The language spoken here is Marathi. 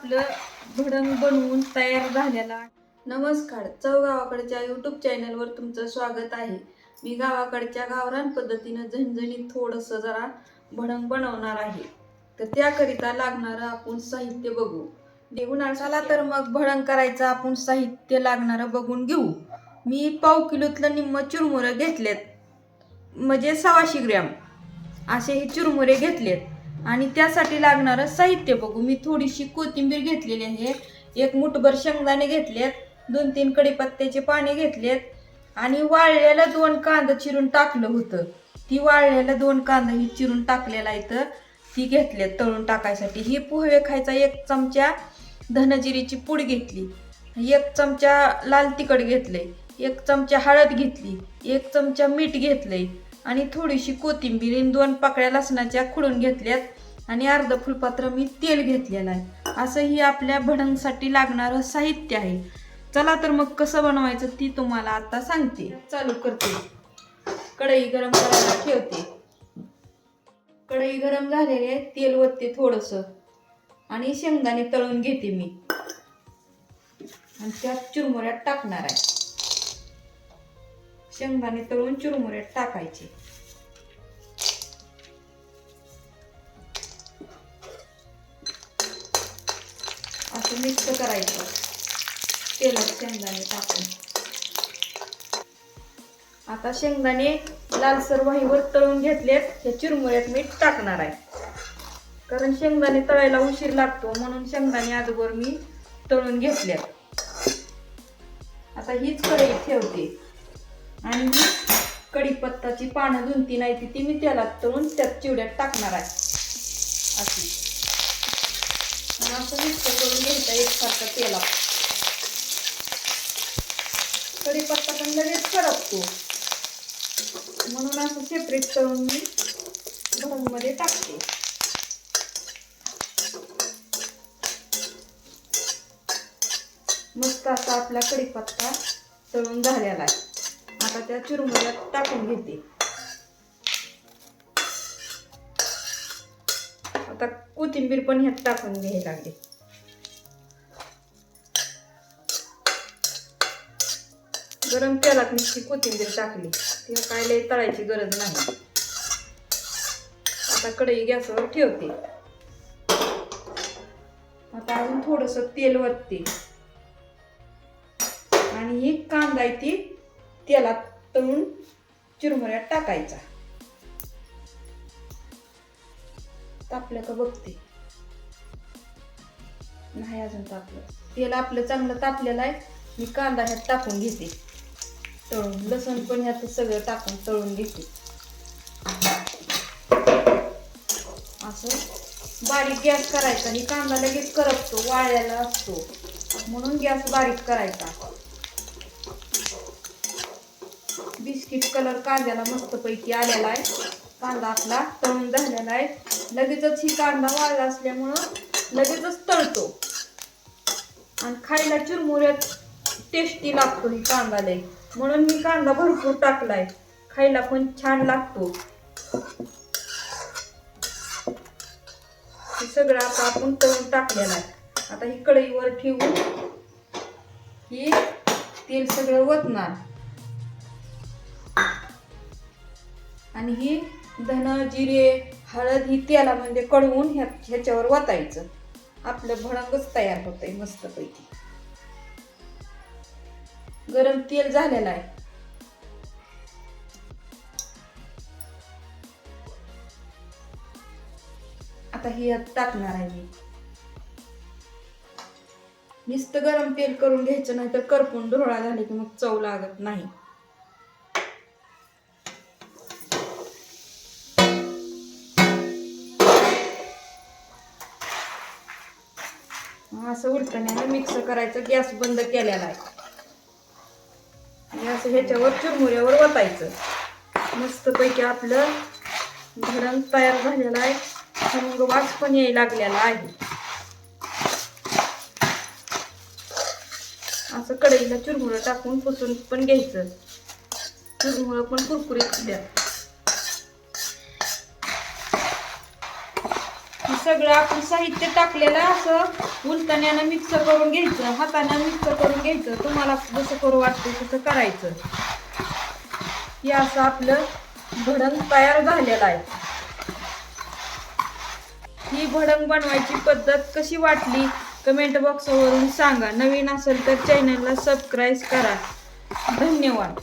आपलं भडंग बनवून तयार झालेला नमस्कार. चव गावाकडच्या युट्यूब चॅनलवर तुमचं स्वागत आहे. मी गावाकडच्या गावरान पद्धतीनं झणझणीत थोडंसं जरा भडंग बनवणार आहे. तर त्याकरिता लागणारं आपण साहित्य बघू. देऊन चला तर मग भडंग करायचं आपण साहित्य लागणारं बघून घेऊ. मी पाव किलोतलं निम्म चुरमुरं घेतलेत. म्हणजे सव्वाशे ग्रॅम. असे हे चुरमुरे घेतलेत. आणि त्यासाठी लागणारं साहित्य बघू. मी थोडीशी कोथिंबीर घेतलेली आहे. एक मुठभर शेंगदाणे घेतलेत. दोन तीन कडीपत्त्याचे पाने घेतलेत. आणि वाळलेला दोन कांदा चिरून टाकलं होतं. ती वाळलेला दोन कांदा ही चिरून टाकलेला इथं ती घेतलेत तळून टाकायसाठी. ही पोहे खायचा एक चमचा धनजिरीची पूड घेतली. एक चमचा लाल तिखट घेतले एक चमचा हळद घेतली. एक चमचा मीठ घेतलंय. आणि थोडीशी कोथिंबीर दोन पाकळ्या लसणाच्या खुडून घेतल्यात आणि अर्ध फुलपात्र मी तेल घेतलेलं आहे. असं ही आपल्या भडंगसाठी लागणारं साहित्य आहे. चला तर मग कसं बनवायचं ती तुम्हाला आता सांगते. चालू करते. कढई गरम करायला ठेवते. कढई गरम झालेली आहे तेल ओतते थोडंसं. आणि शेंगदाणे तळून घेते मी. आणि त्यात चुरमुऱ्यात टाकणार आहे. शेंगदाणे तळून चुरमुऱ्यात टाकायचे. असं मिक्स करायचं. तेलात शेंगदाणे टाकून. आता शेंगदाणे लालसर वाहीवर तळून घेतलेत. हे चिरमुऱ्यात मीठ टाकणार आहे. कारण शेंगदाणे तळायला उशीर लागतो म्हणून शेंगदाणे अगोदर मी तळून घेतल्यात आता हीच कढई ठेवते. आणि कढीपत्ताची पानं दोन तीन आहे ती ती मी तेलात तळून त्यात चिवड्यात टाकणार आहे. अशी आणि असं मिक्स करून घ्यायचा एकसारखं तेलात. कढीपत्ता पण लगेच करपतो. म्हणून असं सेपरेट करून मी मध्ये टाकते. मस्त असा आपला कढीपत्ता तळून झालेला आहे. आता त्या चुरमुऱ्यात टाकून घेते. आता कोथिंबीर पण ह्यात टाकून घ्यायला लागली. गरम तेलात नुसती कोथिंबीर टाकली. तिला काय लय तळायची गरज नाही. आता कढई गॅसवर ठेवते. आता अजून थोडस तेल वतते आणि ही कांदा आहे ती तेलात तळून चिरमुऱ्यात टाकायचा. तापलं का बघते. नाही अजून तापलं. तेल आपलं चांगलं तापलेलं आहे. मी कांदा ह्यात टाकून घेते. तळून लसूण पण ह्यात सगळं टाकून तळून घेते. असं बारीक गॅस करायचा आणि कांदा लगेच करपतो वाळ्याला असतो. म्हणून गॅस बारीक करायचा. बिस्किट कलर कांद्याला मस्तपैकी आलेला आहे. कांदा आपला तळून झालेला आहे. लगेचच ही कांदा वाळला असल्यामुळं लगेचच तळतो. आणि खायला चुरमुऱ्यात टेस्टी लागतो ही कांदा लय. म्हणून मी कांदा भरपूर टाकलाय. खायला पण छान लागतो. हे सगळं आता आपण तळून टाकलेलं आहे. आता ही कढईवर ठेवून ही तेल सगळं वतणार. आणि ही धन जिरे हळद ही तेलामध्ये कढवून ह्या ह्याच्यावर वतायचं. आपलं भडंगच तयार होत आहे मस्तपैकी. गरम तेल झालेलं आहे. आता ही टाकणार आहे मी. नुसतं गरम तेल करून घ्यायचं नाही तर करपून ढोळा झाले की मग चव लागत नाही. असं उलटण्याने मिक्स करायचं गॅस बंद केलेला आहे. गॅस ह्याच्यावर चुरमुऱ्यावर वतायचं. मस्तपैकी आपलं धरण तयार झालेलं आहे. खमंग वास पण यायला लागलेला आहे. असं कढईला चुरमुळं टाकून पुसून पण घ्यायचं. चुरमुळं पण कुरकुरीत द्या सगळं आपण साहित्य टाकलेलं असं उलटण्यानं मिक्स करून घ्यायचं हाताने मिक्स करून घ्यायचं. तुम्हाला जसं करू वाटतं तसं करायचं. हे असं आपलं भडंग तयार झालेलं आहे. ही भडंग बनवायची पद्धत कशी वाटली? कमेंट बॉक्सवरून सांगा. नवीन असेल तर चॅनलला सबस्क्राईब करा. धन्यवाद.